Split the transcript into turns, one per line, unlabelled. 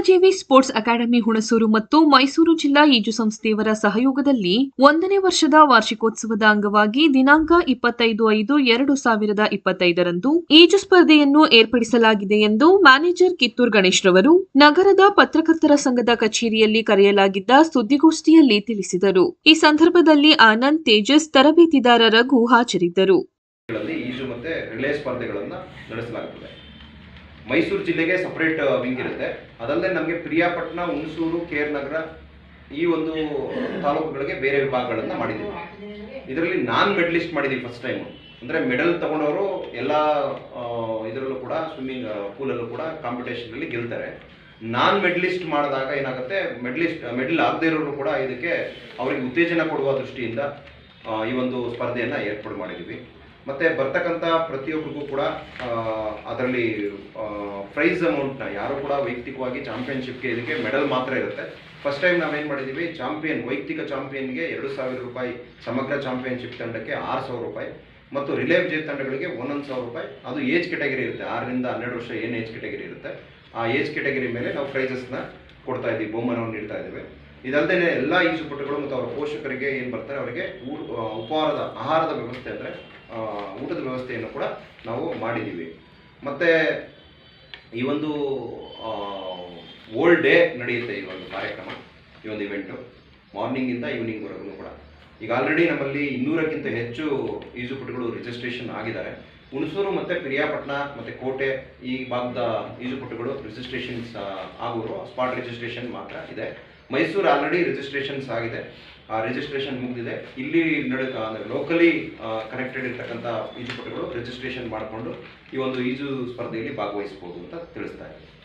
ಸಹಜೀವಿ sports academy Hunsur ಮತ್ತು ಮೈಸೂರು ಜಿಲ್ಲಾ ಈಜು ಸಂಸ್ಥೆಯವರ ಸಹಯೋಗದಲ್ಲಿ ಒಂದನೇ ವರ್ಷದ ವಾರ್ಷಿಕೋತ್ಸವದ ಅಂಗವಾಗಿ ದಿನಾಂಕ ಇಪ್ಪತ್ತೈದು ಐದು ಎರಡು ಸಾವಿರದ ಇಪ್ಪತ್ತೈದರಂದು ಈಜು ಸ್ಪರ್ಧೆಯನ್ನು ಏರ್ಪಡಿಸಲಾಗಿದೆ ಎಂದು ಮ್ಯಾನೇಜರ್ ಕಿತ್ತೂರ್ ಗಣೇಶ್ ರವರು ನಗರದ ಪತ್ರಕರ್ತರ ಸಂಘದ ಕಚೇರಿಯಲ್ಲಿ ಕರೆಯಲಾಗಿದ್ದ ಸುದ್ದಿಗೋಷ್ಠಿಯಲ್ಲಿ ತಿಳಿಸಿದರು. ಈ ಸಂದರ್ಭದಲ್ಲಿ ಆನಂದ್ ತೇಜಸ್, ತರಬೇತಿದಾರ ರಘು ಹಾಜರಿದ್ದರು.
ಮೈಸೂರು ಜಿಲ್ಲೆಗೆ ಸಪ್ರೇಟ್ ವಿಂಗ್ ಇರುತ್ತೆ. ಅದಲ್ಲದೆ ನಮಗೆ ಪ್ರಿಯಾಪಟ್ಟಣ, ಹುಣಸೂರು ಕೇರ್ ನಗರ ಈ ಒಂದು ತಾಲೂಕುಗಳಿಗೆ ಬೇರೆ ವಿಭಾಗಗಳನ್ನು ಮಾಡಿದ್ದೀವಿ. ಇದರಲ್ಲಿ ನಾನ್ ಮೆಡಲಿಸ್ಟ್ ಮಾಡಿದ್ದೀವಿ ಫಸ್ಟ್ ಟೈಮು ಅಂದರೆ ಮೆಡಲ್ ತಗೊಂಡವರು ಎಲ್ಲ ಇದರಲ್ಲೂ ಕೂಡ ಸ್ವಿಮ್ಮಿಂಗ್ ಪೂಲಲ್ಲೂ ಕೂಡ ಕಾಂಪಿಟೇಷನಲ್ಲಿ ಗೆಲ್ತಾರೆ. ನಾನ್ ಮೆಡಲಿಸ್ಟ್ ಮಾಡಿದಾಗ ಏನಾಗುತ್ತೆ, ಮೆಡಲಿಸ್ಟ್ ಮೆಡಲ್ ಆಗದೇ ಇರೋರು ಕೂಡ ಇದಕ್ಕೆ ಅವರಿಗೆ ಉತ್ತೇಜನ ಕೊಡುವ ದೃಷ್ಟಿಯಿಂದ ಈ ಒಂದು ಸ್ಪರ್ಧೆಯನ್ನು ಏರ್ಪಾಡು ಮಾಡಿದ್ದೀವಿ ಮತ್ತು ಬರ್ತಕ್ಕಂಥ ಪ್ರತಿಯೊಬ್ಬರಿಗೂ ಕೂಡ ಅದರಲ್ಲಿ ಪ್ರೈಸ್ ಅಮೌಂಟ್ನ ಯಾರು ಕೂಡ ವೈಯಕ್ತಿಕವಾಗಿ ಚಾಂಪಿಯನ್ಶಿಪ್ಗೆ ಇದಕ್ಕೆ ಮೆಡಲ್ ಮಾತ್ರ ಇರುತ್ತೆ. ಫಸ್ಟ್ ಟೈಮ್ ನಾವೇನು ಮಾಡಿದ್ದೀವಿ ಚಾಂಪಿಯನ್ ವೈಯಕ್ತಿಕ ಚಾಂಪಿಯನ್ಗೆ ಎರಡು ಸಾವಿರ ರೂಪಾಯಿ, ಸಮಗ್ರ ಚಾಂಪಿಯನ್ಶಿಪ್ ತಂಡಕ್ಕೆ ಆರು ಸಾವಿರ ರೂಪಾಯಿ ಮತ್ತು ರಿಲೇ ಜೇ ತಂಡಗಳಿಗೆ ಒಂದೊಂದು ಸಾವಿರ ರೂಪಾಯಿ. ಅದು ಏಜ್ ಕೆಟಗರಿ ಇರುತ್ತೆ. ಆರರಿಂದ ಹನ್ನೆರಡು ವರ್ಷ ಏನು ಏಜ್ ಕೆಟಗರಿ ಇರುತ್ತೆ. ಆ ಏಜ್ ಕೆಟಗರಿ ಮೇಲೆ ನಾವು ಪ್ರೈಸಸ್ನ ಕೊಡ್ತಾ ಇದ್ದೀವಿ, ಬಹುಮಾನವನ್ನು ನೀಡ್ತಾ ಇದ್ದೇವೆ. ಇದಲ್ಲದೆ ಎಲ್ಲ ಈಜುಪಟುಗಳು ಮತ್ತು ಅವರ ಪೋಷಕರಿಗೆ ಏನು ಬರ್ತಾರೆ, ಅವರಿಗೆ ಊಟ ಉಪಹಾರದ, ಆಹಾರದ ವ್ಯವಸ್ಥೆ ಅಂದರೆ ಊಟದ ವ್ಯವಸ್ಥೆಯನ್ನು ಕೂಡ ನಾವು ಮಾಡಿದ್ದೀವಿ ಮತ್ತು ಈ ಒಂದು ಓಲ್ಡ್ ಡೇ ನಡೆಯುತ್ತೆ ಈ ಒಂದು ಕಾರ್ಯಕ್ರಮ, ಈ ಒಂದು ಇವೆಂಟು ಮಾರ್ನಿಂಗಿಂದ ಈವ್ನಿಂಗ್ವರೆಗೂ ಕೂಡ. ಈಗ ಆಲ್ರೆಡಿ ನಮ್ಮಲ್ಲಿ ಇನ್ನೂರಕ್ಕಿಂತ ಹೆಚ್ಚು ಈಜುಪಟುಗಳು ರಿಜಿಸ್ಟ್ರೇಷನ್ ಆಗಿದ್ದಾರೆ. ಹುಣಸೂರು ಮತ್ತು ಪಿರಿಯಾಪಟ್ಟಣ ಮತ್ತು ಕೋಟೆ ಈ ಭಾಗದ ಈಜುಪಟುಗಳು ರಿಜಿಸ್ಟ್ರೇಷನ್ಸ್ ಆಗೋರು ಸ್ಪಾಟ್ ರಿಜಿಸ್ಟ್ರೇಷನ್ ಮಾತ್ರ ಇದೆ. ಮೈಸೂರು ಆಲ್ರೆಡಿ ರಿಜಿಸ್ಟ್ರೇಷನ್ಸ್ ಆಗಿದೆ. ಆ ರಿಜಿಸ್ಟ್ರೇಷನ್ ಮುಗಿದಿದೆ. ಇಲ್ಲಿ ನಡೆ ಅಂದರೆ ಲೋಕಲಿ ಕನೆಕ್ಟೆಡ್ ಇರ್ತಕ್ಕಂಥ ಈಜುಪಟುಗಳು ರಿಜಿಸ್ಟ್ರೇಷನ್ ಮಾಡಿಕೊಂಡು ಈ ಒಂದು ಈಜು ಸ್ಪರ್ಧೆಯಲ್ಲಿ ಭಾಗವಹಿಸ್ಬೋದು ಅಂತ ತಿಳಿಸ್ತಾ ಇದ್ದೀನಿ